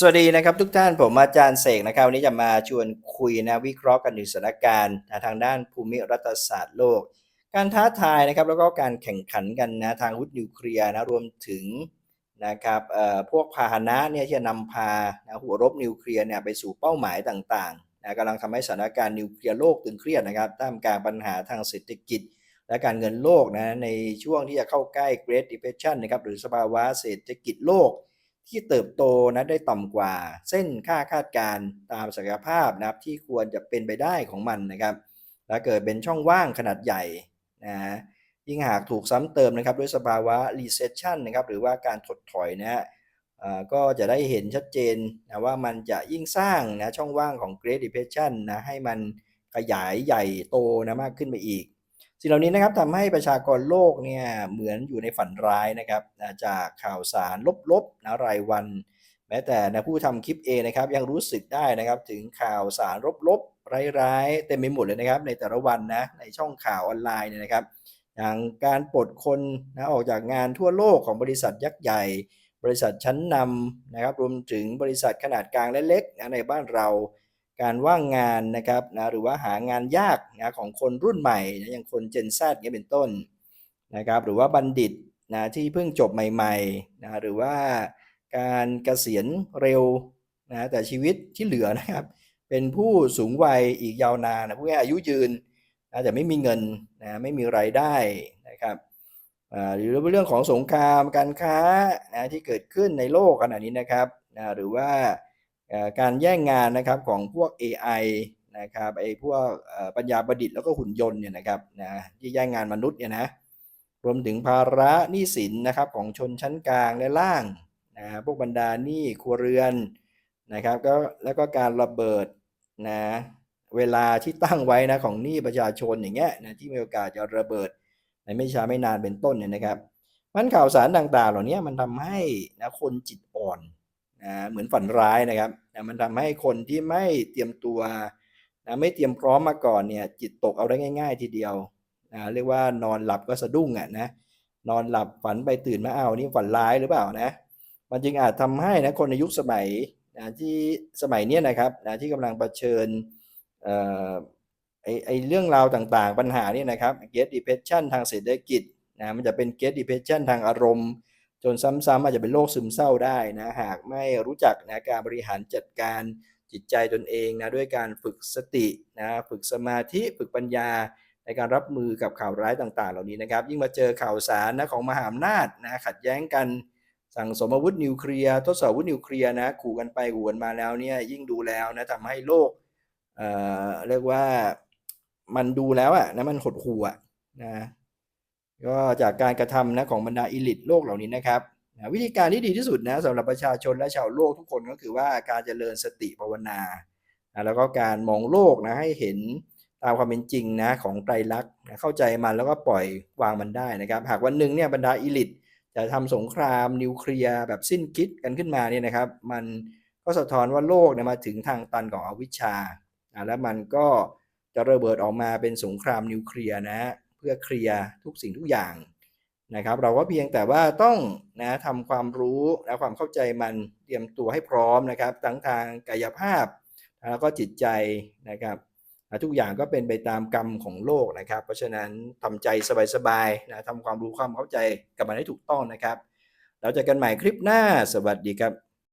สวัสดีนะครับทุกท่านผมอาจารย์เสกนะครับวันนี้จะมาชวนคุยนะวิเคราะห์กันถึงสถานการณ์ทางด้านภูมิรัฐศาสตร์โลก การท้าทายนะครับแล้วก็การแข่งขันกันนะทางวุธนิวเคลียร์นะรวมถึงนะครับเอ่อพวกพาหนะเนี่ยที่จะนำพานะหัวรบนิวเคลียร์เนี่ยไปสู่เป้าหมายต่างๆนะกำลังทำให้สถานการณ์นิวเคลียร์โลกตึงเครียดนะครับท่ามกลางปัญหาทางเศรษฐกิจ และการเงินโลกนะในช่วงที่จะเข้าใกล้ Great Depression นะครับหรือสภาวะเศรษฐกิจโลก ที่เติบโตนะได้ต่ำกว่า เส้นค่าคาดการณ์ตามศักยภาพนะครับที่ควรจะเป็นไปได้ของมันนะครับ และเกิดเป็นช่องว่างขนาดใหญ่นะยิ่งหากถูกซ้ำเติมนะครับด้วยสภาวะ recession นะครับหรือว่าการถดถอยนะฮะก็จะได้เห็นชัดเจนนะว่ามันจะยิ่งสร้างนะช่องว่างของ Great Depression นะให้มันขยายใหญ่โตนะมากขึ้นไปอีก สิ่งเหล่านี้นะครับทำให้ประชากรโลกเนี่ยเหมือนอยู่ในฝันร้ายนะครับจากข่าวสารลบๆนะรายวัน แม้แต่นะผู้ทำคลิปเองนะครับยังรู้สึกได้นะครับถึงข่าวสารลบๆร้ายๆเต็มไปหมดเลยนะครับ ในแต่ละวันนะในช่องข่าวออนไลน์เนี่ยนะครับ อย่างการปลดคนนะออกจากงานทั่วโลกของบริษัทยักษ์ใหญ่ บริษัทชั้นนำนะครับรวมถึงบริษัทขนาดกลางและเล็กนะในบ้านเรา การว่างงานนะครับนะหรือว่าหางานยากนะของคนรุ่นใหม่นะอย่างคน Gen Z เนี่ยเป็นต้นนะครับหรือว่าบัณฑิตนะที่เพิ่งจบใหม่ๆนะหรือว่าการเกษียณเร็วนะแต่ชีวิตที่เหลือนะครับ เป็นผู้สูงวัยอีกยาวนานนะผู้อายุยืนนะแต่ไม่มีเงินนะไม่มีรายได้นะครับหรือเรื่องของสงครามการค้านะที่เกิดขึ้นในโลกขณะนี้นะครับนะหรือว่า การแย่งงานนะครับของพวก AI นะครับไอ้พวกปัญญาประดิษฐ์แล้วก็หุ่นยนต์เนี่ยนะครับนะที่แย่งงานมนุษย์เนี่ยนะรวมถึงภาระหนี้สินนะครับของชนชั้นกลางและล่างนะพวกบรรดาหนี้ครัวเรือนนะครับก็แล้วก็การระเบิดนะเวลาที่ตั้งไว้นะของหนี้ประชาชนอย่างเงี้ยนะที่มีโอกาสจะระเบิดในไม่ช้าไม่นานเป็นต้นเนี่ยนะครับมันข่าวสารต่างๆ เหล่านี้มันทำให้นะคนจิตอ่อน นะเหมือนฝันร้ายนะครับนะมันทำให้คนที่ไม่เตรียมตัวนะไม่เตรียมพร้อมมาก่อนเนี่ยจิตตกเอาได้ง่าย ๆ ทีเดียวนะเรียกว่านอนหลับก็สะดุ้งอะนะนอนหลับฝันไปตื่นมาเอานี่ฝันร้ายหรือเปล่านะมันจึงอาจทำให้นะคนในยุคสมัยนะที่สมัยนี้นะครับนะที่กำลังเผชิญเอ่อไอไอเรื่องราวต่างๆ ปัญหานี่นะครับ Great Depression ทางเศรษฐกิจนะมันจะเป็น Great Depression ทางอารมณ์ จนซ้ำๆอาจจะเป็นโรคซึมเศร้าได้นะหากไม่รู้จักนะการบริหารจัดการจิตใจตนเองนะด้วยการฝึกสตินะฝึกสมาธิฝึกปัญญาในการรับมือกับข่าวร้ายต่างๆ เหล่านี้นะครับ ยิ่งมาเจอข่าวสารนะของมหาอำนาจนะขัดแย้งกันสั่งสมอาวุธนิวเคลียร์ทดสอบอาวุธนิวเคลียร์นะขู่กันไปขู่กันมาแล้วเนี่ยยิ่งดูแล้วนะทำให้โลกเอ่อเรียกว่ามันดูแล้วอะนะมันหดหู่อะนะ ก็จากการกระทำนะของบรรดาอิลิทโลกเหล่านี้นะครับนะวิธีการที่ดีที่สุดนะสำหรับประชาชนและชาวโลกทุกคนก็คือว่าการเจริญสติภาวนานะแล้วก็การมองโลกนะให้เห็นตามความเป็นจริงนะของไตรลักษณ์นะเข้าใจมันแล้วก็ปล่อยวางมันได้นะครับ หากวันหนึ่งเนี่ยบรรดาอิลิทจะทำสงครามนิวเคลียร์แบบสิ้นคิดกันขึ้นมาเนี่ยนะครับ มันก็สะท้อนว่าโลกเนี่ยมาถึงทางตันของอวิชชานะแล้วมันก็จะระเบิดออกมาเป็นสงครามนิวเคลียร์นะฮะ เพื่อเคลียร์ทุกสิ่งทุกอย่างนะครับ เราก็เพียงแต่ว่าต้องนะทำความรู้และความเข้าใจมันเตรียมตัวให้พร้อมนะครับทั้งทางกายภาพ แล้วก็จิตใจนะครับทุกอย่างก็เป็นไปตามกรรมของโลกนะครับ เพราะฉะนั้นทำใจสบายๆนะทำความรู้ความเข้าใจกับมันให้ถูกต้องนะครับ เราเจอกันใหม่คลิปหน้าสวัสดีครับ